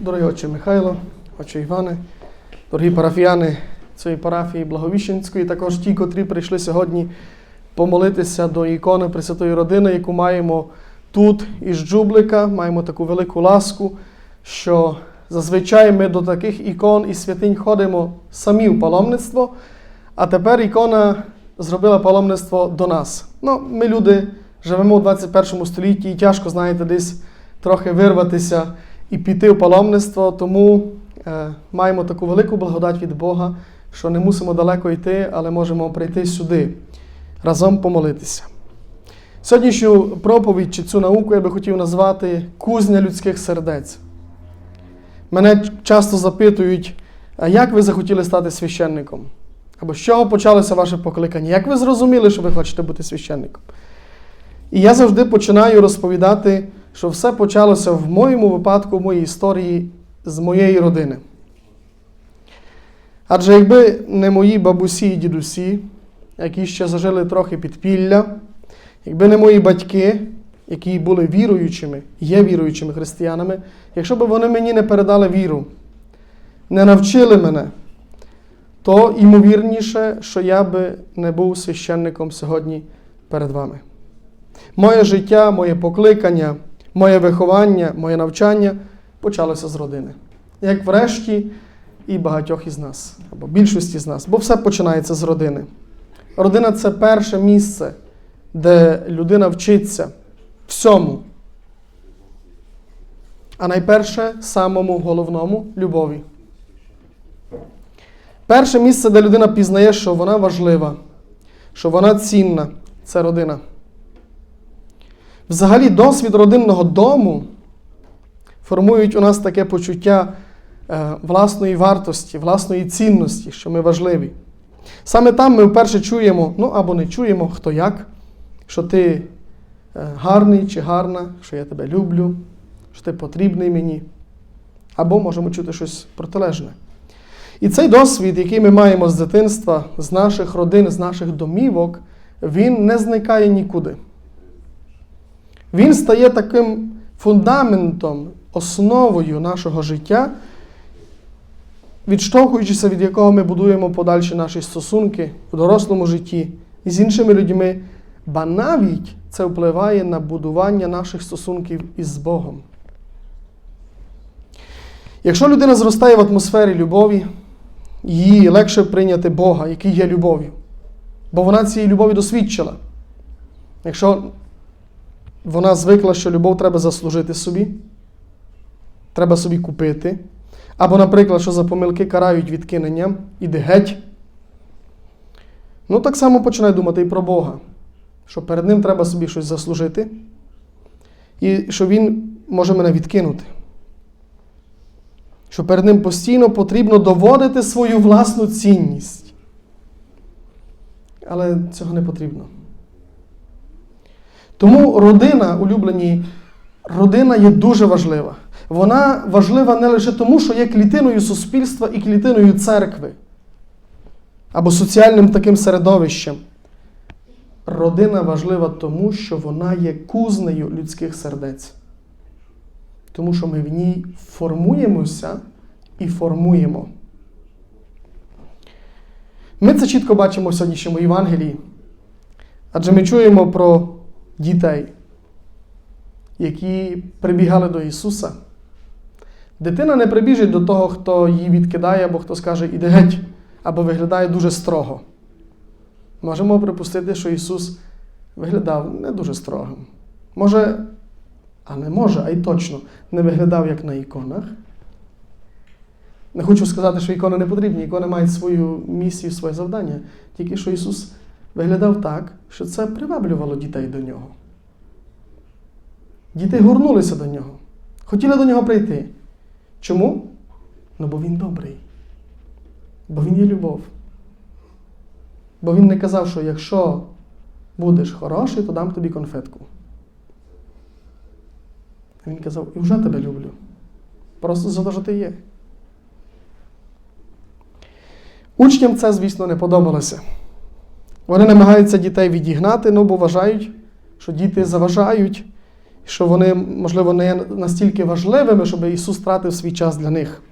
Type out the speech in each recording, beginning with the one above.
Дорогий отче Михайло, отче Іване, дорогі парафіяни цієї парафії Благовіщенської, також ті, котрі прийшли сьогодні помолитися до ікони Пресвятої Родини, яку маємо тут із Джублика, маємо таку велику ласку, що зазвичай ми до таких ікон і святинь ходимо самі в паломництво, а тепер ікона зробила паломництво до нас. Ну, ми люди живемо у 21 столітті і тяжко, знаєте, десь трохи вирватися і піти в паломництво, тому е, маємо таку велику благодать від Бога, що не мусимо далеко йти, але можемо прийти сюди, разом помолитися. Сьогоднішню проповідь чи цю науку я би хотів назвати Кузня людських сердець. Мене часто запитують, а як ви захотіли стати священником? Або з чого почалося ваше покликання? Як ви зрозуміли, що ви хочете бути священником? І я завжди починаю розповідати, що все почалося в моєму випадку, в моїй історії з моєї родини. Адже якби не мої бабусі і дідусі, які ще зажили трохи підпілля, якби не мої батьки, які були віруючими, є віруючими християнами, якщо б вони мені не передали віру, не навчили мене, то ймовірніше, що я би не був священником сьогодні перед вами. Моє життя, моє покликання, моє виховання, моє навчання почалося з родини. Як врешті і багатьох із нас, або більшості з нас, бо все починається з родини. Родина це перше місце, де людина вчиться всьому. А найперше самому головному любові. Перше місце, де людина пізнає, що вона важлива, що вона цінна, це родина. Взагалі, досвід родинного дому формують у нас таке почуття е, власної вартості, власної цінності, що ми важливі. Саме там ми вперше чуємо, ну або не чуємо, хто як, що ти е, гарний чи гарна, що я тебе люблю, що ти потрібний мені. Або можемо чути щось протилежне. І цей досвід, який ми маємо з дитинства, з наших родин, з наших домівок, він не зникає нікуди. Він стає таким фундаментом, основою нашого життя, відштовхуючися від якого ми будуємо подальші наші стосунки в дорослому житті з іншими людьми, ба навіть це впливає на будування наших стосунків із Богом. Якщо людина зростає в атмосфері любові, їй легше прийняти Бога, який є любов'ю, бо вона цієї любові досвідчила. Якщо вона звикла, що любов треба заслужити собі, треба собі купити. Або, наприклад, що за помилки карають відкиненням, іди геть. Ну, так само починає думати і про Бога, що перед Ним треба собі щось заслужити, і що Він може мене відкинути. Що перед Ним постійно потрібно доводити свою власну цінність. Але цього не потрібно. Тому родина, улюблені, родина є дуже важлива. Вона важлива не лише тому, що є клітиною суспільства і клітиною церкви або соціальним таким середовищем. Родина важлива тому, що вона є кузнею людських сердець. Тому що ми в ній формуємося і формуємо. Ми це чітко бачимо в сьогоднішньому Євангелії. Адже ми чуємо про дітей, які прибігали до Ісуса. Дитина не прибіжить до того, хто її відкидає, або хто скаже іди геть, або виглядає дуже строго. Можемо припустити, що Ісус виглядав не дуже строгим. Може, а не може, а й точно не виглядав як на іконах. Не хочу сказати, що ікони не потрібні, ікони мають свою місію, своє завдання. Тільки що Ісус виглядав так, що це приваблювало дітей до нього. Діти горнулися до нього, хотіли до нього прийти. Чому? Ну, бо він добрий. Бо він є любов. Бо він не казав, що якщо будеш хороший, то дам тобі конфетку. Він казав, і вже тебе люблю. Просто за те, що ти є. Учням це, звісно, не подобалося. Вони намагаються дітей відігнати, ну бо вважають, що діти заважають, що вони, можливо, не настільки важливими, щоб Ісус тратив свій час для них.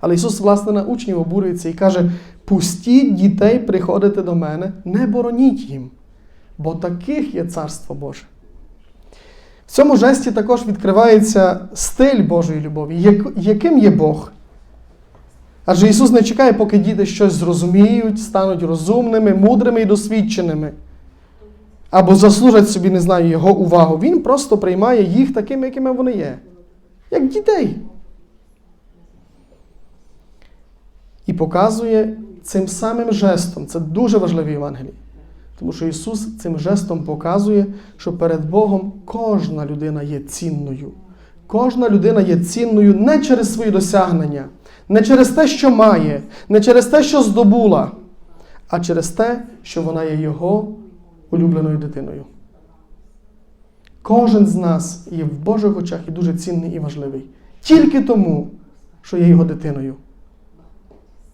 Але Ісус, власне, на учнів обурюється і каже: пустіть дітей приходити до мене, не бороніть їм, бо таких є Царство Боже. В цьому жесті також відкривається стиль Божої любові, яким є Бог. Адже Ісус не чекає, поки діти щось зрозуміють, стануть розумними, мудрими і досвідченими. Або заслужать собі, не знаю, Його увагу. Він просто приймає їх такими, якими вони є. Як дітей. І показує цим самим жестом. Це дуже важливий Євангелій. Тому що Ісус цим жестом показує, що перед Богом кожна людина є цінною. Кожна людина є цінною не через свої досягнення, не через те, що має, не через те, що здобула, а через те, що вона є Його улюбленою дитиною. Кожен з нас є в Божих очах і дуже цінний і важливий. Тільки тому, що є його дитиною.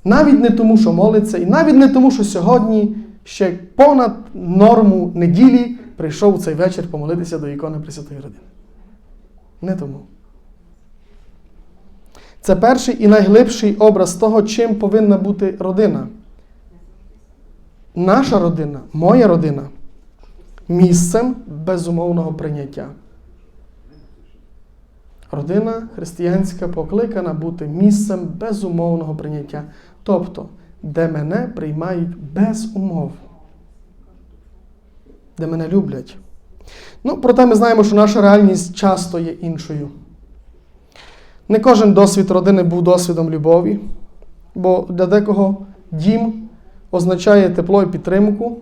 Навіть не тому, що молиться, і навіть не тому, що сьогодні ще понад норму неділі прийшов цей вечір помолитися до ікони Пресвятої Родини. Не тому. Це перший і найглибший образ того, чим повинна бути родина. Наша родина, моя родина місцем безумовного прийняття. Родина християнська покликана бути місцем безумовного прийняття. Тобто, де мене приймають без умов, де мене люблять. Ну, проте ми знаємо, що наша реальність часто є іншою. Не кожен досвід родини був досвідом любові, бо для декого дім означає тепло і підтримку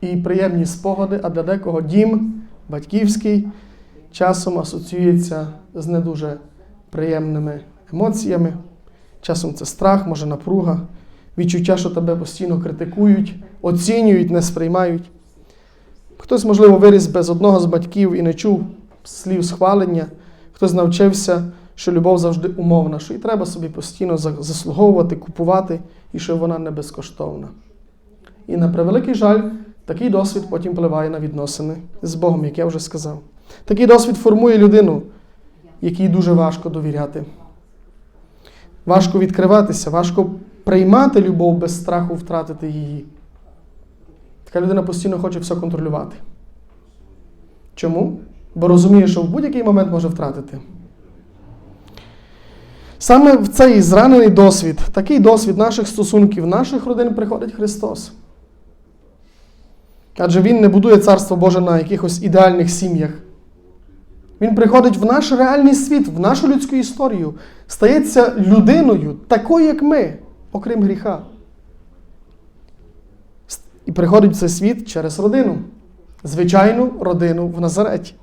і приємні спогади, а для декого дім батьківський часом асоціюється з не дуже приємними емоціями. Часом це страх, може напруга, відчуття, що тебе постійно критикують, оцінюють, не сприймають. Хтось, можливо, виріс без одного з батьків і не чув слів схвалення, хтось навчився, що любов завжди умовна, що і треба собі постійно заслуговувати, купувати, і що вона не безкоштовна. І на превеликий жаль, такий досвід потім впливає на відносини з Богом, як я вже сказав. Такий досвід формує людину, якій дуже важко довіряти. Важко відкриватися, важко приймати любов без страху втратити її. Така людина постійно хоче все контролювати. Чому? Бо розуміє, що в будь-який момент може втратити. Саме в цей зранений досвід, такий досвід наших стосунків, наших родин приходить Христос. Адже Він не будує Царство Боже на якихось ідеальних сім'ях. Він приходить в наш реальний світ, в нашу людську історію, стається людиною, такою, як ми, окрім гріха. І приходить в цей світ через родину, звичайну родину в Назареті.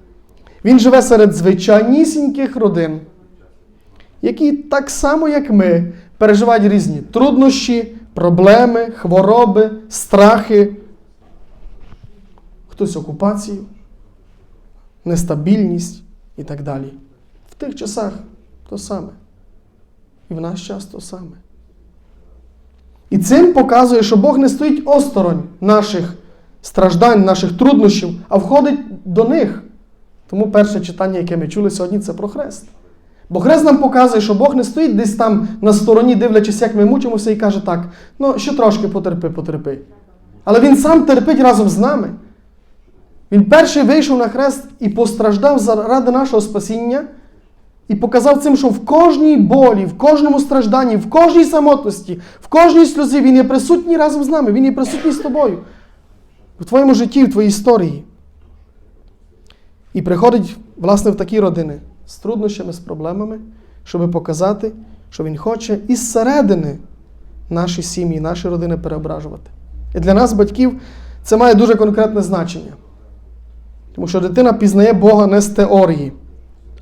Він живе серед звичайнісіньких родин, які так само, як ми, переживають різні труднощі, проблеми, хвороби, страхи, хтось окупацію, нестабільність і так далі. В тих часах то саме. І в наш час то саме. І цим показує, що Бог не стоїть осторонь наших страждань, наших труднощів, а входить до них. Тому перше читання, яке ми чули сьогодні, це про хрест. Бо хрест нам показує, що Бог не стоїть десь там на стороні, дивлячись, як ми мучимося, і каже так: ну, ще трошки потерпи, потерпи. Але Він сам терпить разом з нами. Він перший вийшов на хрест і постраждав заради нашого спасіння, і показав цим, що в кожній болі, в кожному стражданні, в кожній самотності, в кожній сльозі Він є присутній разом з нами, Він є присутній з тобою. В твоєму житті, в твоїй історії. І приходить, власне, в такі родини з труднощами, з проблемами, щоб показати, що Він хоче із середини наші сім'ї, наші родини переображувати. І для нас, батьків, це має дуже конкретне значення. Тому що дитина пізнає Бога не з теорії,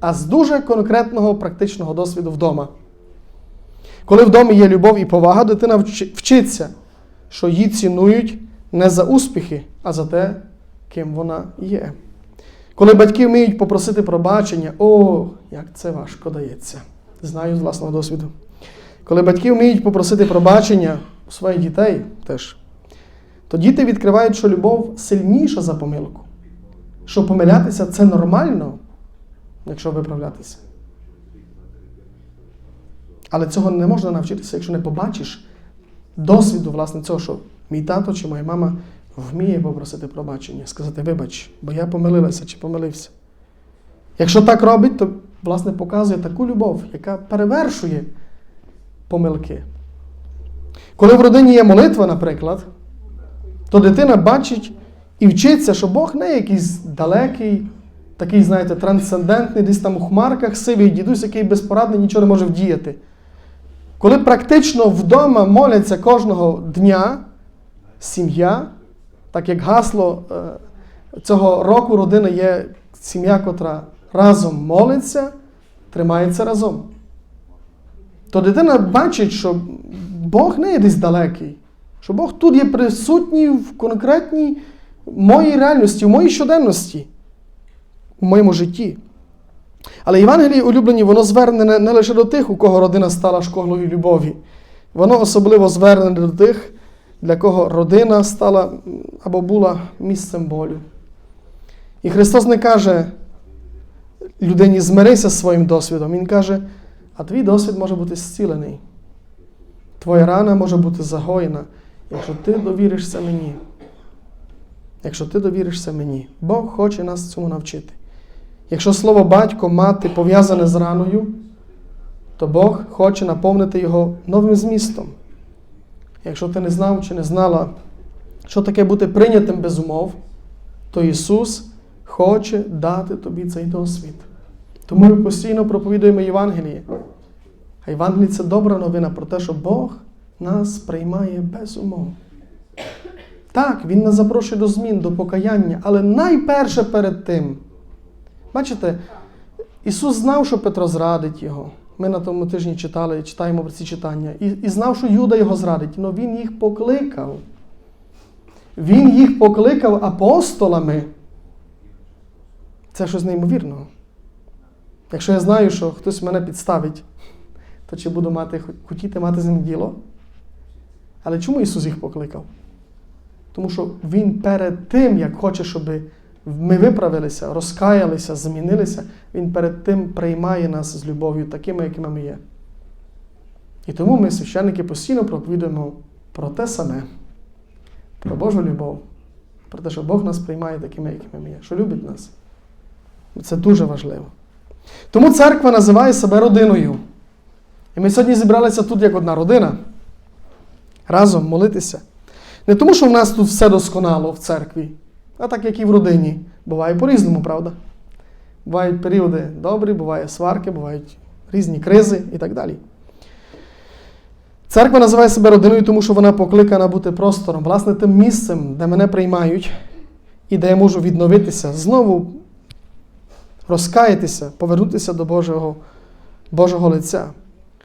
а з дуже конкретного практичного досвіду вдома. Коли в є любов і повага, дитина вчиться, що її цінують не за успіхи, а за те, ким вона є. Коли батьки вміють попросити пробачення, о, як це важко дається. Знаю з власного досвіду. Коли батьки вміють попросити пробачення у своїх дітей теж, то діти відкривають, що любов сильніша за помилку. Що помилятися це нормально, якщо виправлятися. Але цього не можна навчитися, якщо не побачиш досвіду, власне, цього, що мій тато чи моя мама вміє попросити пробачення, сказати, вибач, бо я помилилася чи помилився. Якщо так робить, то власне показує таку любов, яка перевершує помилки. Коли в родині є молитва, наприклад, то дитина бачить і вчиться, що Бог не якийсь далекий, такий, знаєте, трансцендентний, десь там у хмарках сивий дідусь, який безпорадний нічого не може вдіяти. Коли практично вдома моляться кожного дня сім'я, так як гасло е, цього року родини є сім'я, котра разом молиться, тримається разом. То дитина бачить, що Бог не є десь далекий, що Бог тут є присутній в конкретній моїй реальності, в моїй щоденності, в моєму житті. Але Євангеліє улюблені, воно звернене не лише до тих, у кого родина стала школою любові. Воно особливо звернене до тих, для кого родина стала або була місцем болю. І Христос не каже людині змирися з своїм досвідом. Він каже, а твій досвід може бути зцілений. Твоя рана може бути загоєна, якщо ти довіришся мені. Якщо ти довіришся мені, Бог хоче нас цьому навчити. Якщо слово батько, мати пов'язане з раною, то Бог хоче наповнити його новим змістом. Якщо ти не знав чи не знала, що таке бути прийнятим без умов, то Ісус хоче дати тобі цей досвід. Тому ми постійно проповідуємо Євангеліє. А Євангеліє це добра новина про те, що Бог нас приймає без умов. Так, Він нас запрошує до змін, до покаяння, але найперше перед тим. Бачите, Ісус знав, що Петро зрадить його. Ми на тому тижні читали, читаємо про ці читання. І, і знав, що Юда його зрадить, але Він їх покликав. Він їх покликав апостолами. Це щось неймовірного. Якщо я знаю, що хтось мене підставить, то чи буду мати, хотіти мати з ним діло? Але чому Ісус їх покликав? Тому що Він перед тим, як хоче, щоб ми виправилися, розкаялися, змінилися, Він перед тим приймає нас з любов'ю, такими, якими ми є. І тому ми, священники, постійно проповідуємо про те саме, про Божу любов, про те, що Бог нас приймає такими, якими ми є, що любить нас. Це дуже важливо. Тому церква називає себе родиною. І ми сьогодні зібралися тут як одна родина. Разом молитися. Не тому, що в нас тут все досконало в церкві, а так, як і в родині. Буває по-різному, правда? Бувають періоди добрі, буває сварки, бувають різні кризи і так далі. Церква називає себе родиною, тому що вона покликана бути простором, власне, тим місцем, де мене приймають, і де я можу відновитися, знову розкаятися, повернутися до Божого, Божого лиця.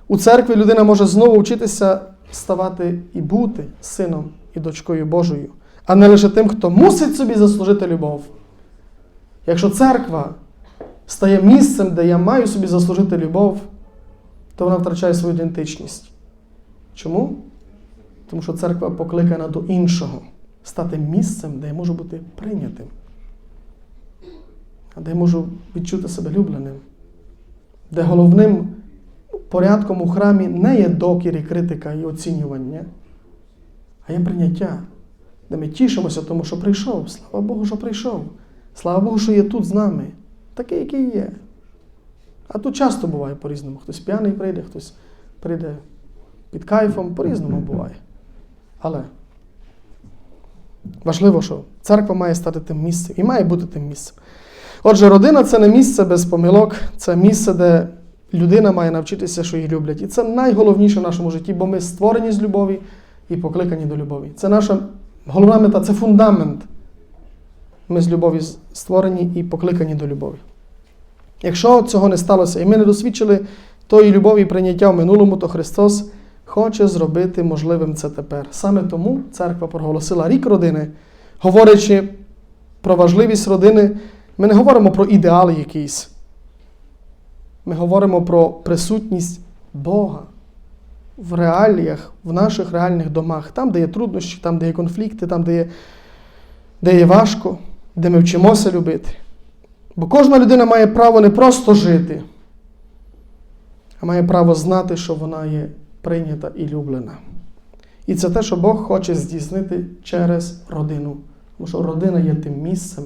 У церкві людина може знову вчитися ставати і бути сином і дочкою Божою, а не лише тим, хто мусить собі заслужити любов. Якщо церква стає місцем, де я маю собі заслужити любов, то вона втрачає свою ідентичність. Чому? Тому що церква покликана до іншого стати місцем, де я можу бути прийнятим, де я можу відчути себе любленим, де головним порядком у храмі не є докір і критика і оцінювання, а є прийняття, де ми тішимося, тому що прийшов. Слава Богу, що прийшов. Слава Богу, що є тут з нами, такий, який є. А тут часто буває по-різному. Хтось п'яний прийде, хтось прийде під кайфом, по-різному буває. Але важливо, що церква має стати тим місцем і має бути тим місцем. Отже, родина це не місце без помилок, це місце, де людина має навчитися, що її люблять. І це найголовніше в нашому житті, бо ми створені з любові і покликані до любові. Це наша головна мета, це фундамент. Ми з любові створені і покликані до любові. Якщо цього не сталося, і ми не досвідчили тої любові і прийняття в минулому, то Христос хоче зробити можливим це тепер. Саме тому церква проголосила рік родини, говорячи про важливість родини, ми не говоримо про ідеали якісь. Ми говоримо про присутність Бога в реаліях, в наших реальних домах, там, де є труднощі, там, де є конфлікти, там, де є, де є важко, де ми вчимося любити. Бо кожна людина має право не просто жити, а має право знати, що вона є прийнята і люблена. І це те, що Бог хоче здійснити через родину. Тому що родина є тим місцем,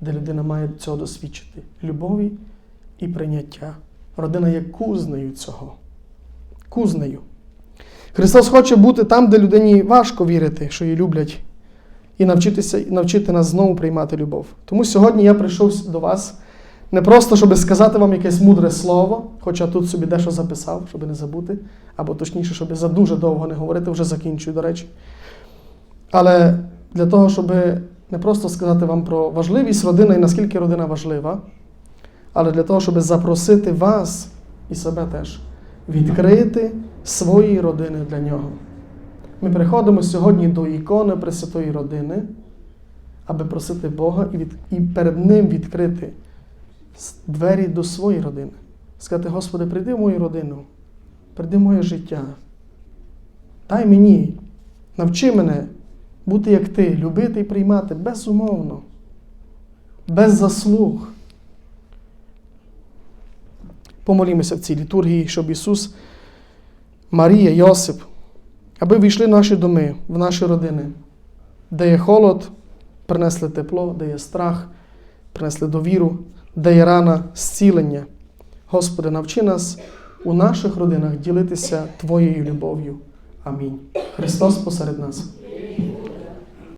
де людина має цього досвідчити любові і прийняття. Родина є кузнею цього. Кузнею. Христос хоче бути там, де людині важко вірити, що її люблять, і навчитися, навчити нас знову приймати любов. Тому сьогодні я прийшов до вас не просто, щоб сказати вам якесь мудре слово, хоча тут собі дещо записав, щоб не забути, або точніше, щоб за дуже довго не говорити, вже закінчую, до речі. Але для того, щоб не просто сказати вам про важливість родини і наскільки родина важлива, але для того, щоб запросити вас і себе теж відкрити свої родини для нього. Ми приходимо сьогодні до ікони Пресвятої родини, аби просити Бога і, від, і перед Ним відкрити двері до своєї родини. Сказати, Господи, прийди в мою родину, прийди в моє життя. Дай мені, навчи мене бути як ти, любити і приймати безумовно, без заслуг. Помолімося в цій літургії, щоб Ісус, Марія, Йосип, аби війшли в наші доми, в наші родини, де є холод, принесли тепло, де є страх, принесли довіру, де є рана, зцілення. Господи, навчи нас у наших родинах ділитися Твоєю любов'ю. Амінь. Христос посеред нас.